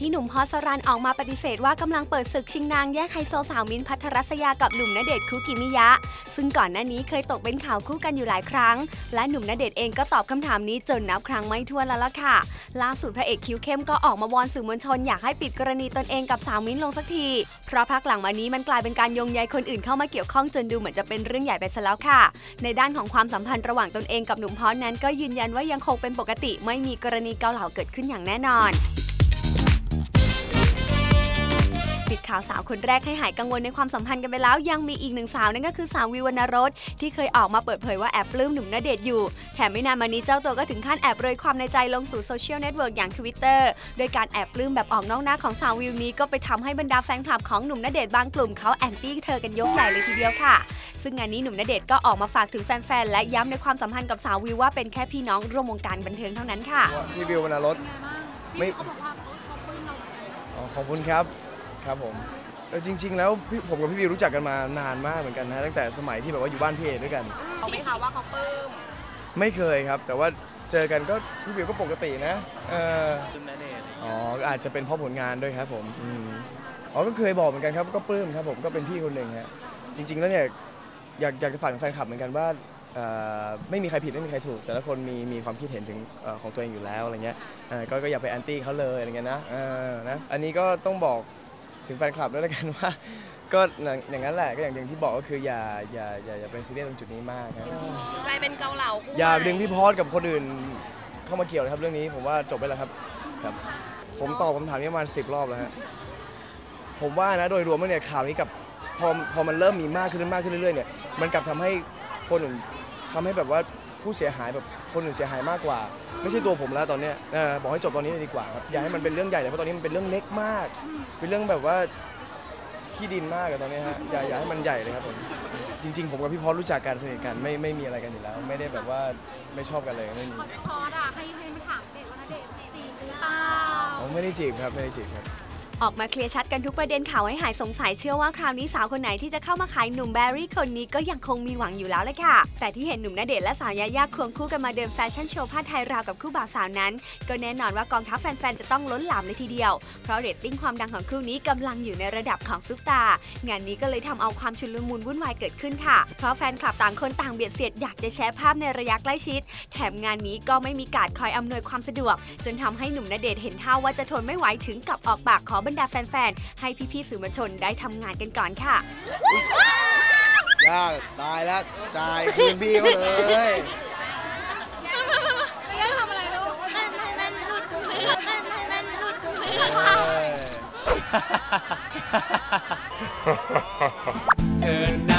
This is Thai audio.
ที่หนุ่มพอสรันออกมาปฏิเสธว่ากำลังเปิดศึกชิงนางแย่งไฮโซสาวมินพัทรัศยากับหนุ่มณเดชน์คุกิมิยะ ซึ่งก่อนหน้านี้เคยตกเป็นข่าวคู่กันอยู่หลายครั้ง และหนุ่มณเดชน์เองก็ตอบคำถามนี้จนนับครั้งไม่ถ้วนแล้วล่ะค่ะ ล่าสุดพระเอกคิวเข้มก็ออกมาวอนสื่อมวลชนอยากให้ปิดกรณีตนเองกับสาวมินลงสักที เพราะพักหลังมานี้มันกลายเป็นการโยงใยคนอื่นเข้ามาเกี่ยวข้องจนดูเหมือนจะเป็นเรื่องใหญ่ไปซะแล้วค่ะ ในด้านของความสัมพันธ์ระหว่างตนเองกับหนุ่มพอสนั้นก็ยืนยันว่ายังคงเป็นปกติ ไม่มีกรณีเกาเหลาเกิดขึ้นอย่างแน่นอน ปิดข่าวสาวคนแรกให้หายกังวลในความสัมพันธ์กันไปแล้ว ยังมีอีกหนึ่งสาวนั่นก็คือสาววิววรรณรสที่เคยออกมาเปิดเผยว่าแอบปลื้มหนุ่มณเดชน์อยู่ แถมไม่นานมานี้เจ้าตัวก็ถึงขั้นแอบเรยความในใจลงสู่โซเชียลเน็ตเวิร์กอย่างทวิตเตอร์โดยการแอบปลื้มแบบออกนอกหน้าของสาววิวนี้ก็ไปทำให้บรรดาแฟนคลับของหนุ่มณเดชน์บางกลุ่มเขาแอนตี้เธอกันยกใหญ่เลยทีเดียวค่ะ ซึ่งงานนี้หนุ่มณเดชน์ก็ออกมาฝากถึงแฟนๆและย้ำในความสัมพันธ์กับสาววิวว่าเป็นแค่พี่น้องร่วมวงการบันเทิงเท่านั้นค่ะพี่วิววรรณรสไม่อ๋อขอบคุณครับ ครับผมเออจริง ๆ แล้วพี่ผมกับพี่วิวรู้จักกันมานานมากเหมือนกันนะตั้งแต่สมัยที่แบบว่าอยู่บ้านพี่เอด้วยกัน เขาไหมคะว่าเขาปลื้มไม่เคยครับ แต่ว่าเจอกันก็พี่วิวก็ปกตินะเออลืมแน่ๆเลยอ๋ออาจจะเป็นเพราะผลงานด้วยครับผมอืมอ๋อก็เคยบอกเหมือนกันครับก็ปลื้มครับผมก็เป็นพี่คนหนึ่งฮะจริง ๆ แล้วเนี่ยอยากอยากจะฝากถึงแฟนคลับเหมือนกันว่าเอ่อไม่มีใครผิดไม่มีใครถูก แต่ละคนมีมีความคิดเห็นถึงเอ่อของตัวเองอยู่แล้วอะไรเงี้ยเอ่อก็ก็อย่าไปแอนตี้เขาเลยอะไรเงี้ยนะเออนะอันนี้ก็ต้องบอก ถึงแฟนคลับด้วยแล้วกันว่า ก็อย่างนั้นแหละก็อย่างอย่างที่บอกก็คืออย่าอย่าอย่าอย่าเป็นซีเรียสตรงจุดนี้มากครับกลายเป็นเกาเหลาคู่อย่าใหม่ดึงพี่พอสกับคนอื่นเข้ามาเกี่ยวเลยครับเรื่องนี้ผมว่าจบไปแล้วครับครับ ผมตอบคำถามนี้ประมาณสิบรอบแล้วฮะผมว่านะโดยรวมแล้วเนี่ยข่าวนี้กับพอพอมันเริ่มมีมากขึ้นมากขึ้นเรื่อยๆเนี่ยมันกลับทำให้คนอื่นทำให้แบบว่า ผู้เสียหายแบบคนอื่นเสียหายมากกว่า ไม่ใช่ตัวผมแล้วตอนเนี้ยเออบอกให้จบตอนนี้เลยดีกว่าครับอย่าให้มันเป็นเรื่องใหญ่เลยเพราะตอนนี้มันเป็นเรื่องเล็กมาก เป็นเรื่องแบบว่าขี้ดินมากอะตอนนี้ฮะอย่าอย่าให้มันใหญ่เลยครับผมจริง ๆ ผมกับพี่พอสรู้จักกันสนิทกันไม่ไม่มีอะไรกันอยู่แล้ว ไม่ได้แบบว่าไม่ชอบกันเลยไม่มีพอดอะให้ให้มาถามเด็กว่าณเดชน์จีบหรือเปล่าผมไม่ได้จีบครับไม่ได้จีบครับ ออกมาเคลียร์ชัดกันทุกประเด็นข่าวให้หายสงสัยเชื่อว่าคราวนี้สาวคนไหนที่จะเข้ามาขายหนุ่มแบรี่คนนี้ก็ยังคงมีหวังอยู่แล้วเลยค่ะ แต่ที่เห็นหนุ่มณเดชน์และสาวยายาควงคู่กันมาเดินแฟชั่นโชว์ผ้าไทยราวกับคู่บ่าวสาวนั้น ก็แน่นอนว่ากองทัพแฟนๆจะต้องล้นหลามเลยทีเดียว เพราะเรตติ้งความดังของคู่นี้กำลังอยู่ในระดับของซุปตา งานนี้ก็เลยทำเอาความชุลมุนวุ่นวายเกิดขึ้นค่ะ เพราะแฟนคลับต่างคนต่างเบียดเสียดอยากจะแชร์ภาพในระยะใกล้ชิด แถมงานนี้ก็ไม่มีการคอยอำนวยความสะดวก จนทำให้หนุ่มณเดชเห็นท่าว่าจะทนไม่ไหวถึงกับออกปากขอบรรดาแฟนๆ ให้พี่ๆสื่อมวลชนได้ทำงานกันก่อนค่ะ ยากตายแล้วจ่ายคืนพี่เขาเลยไม่ไ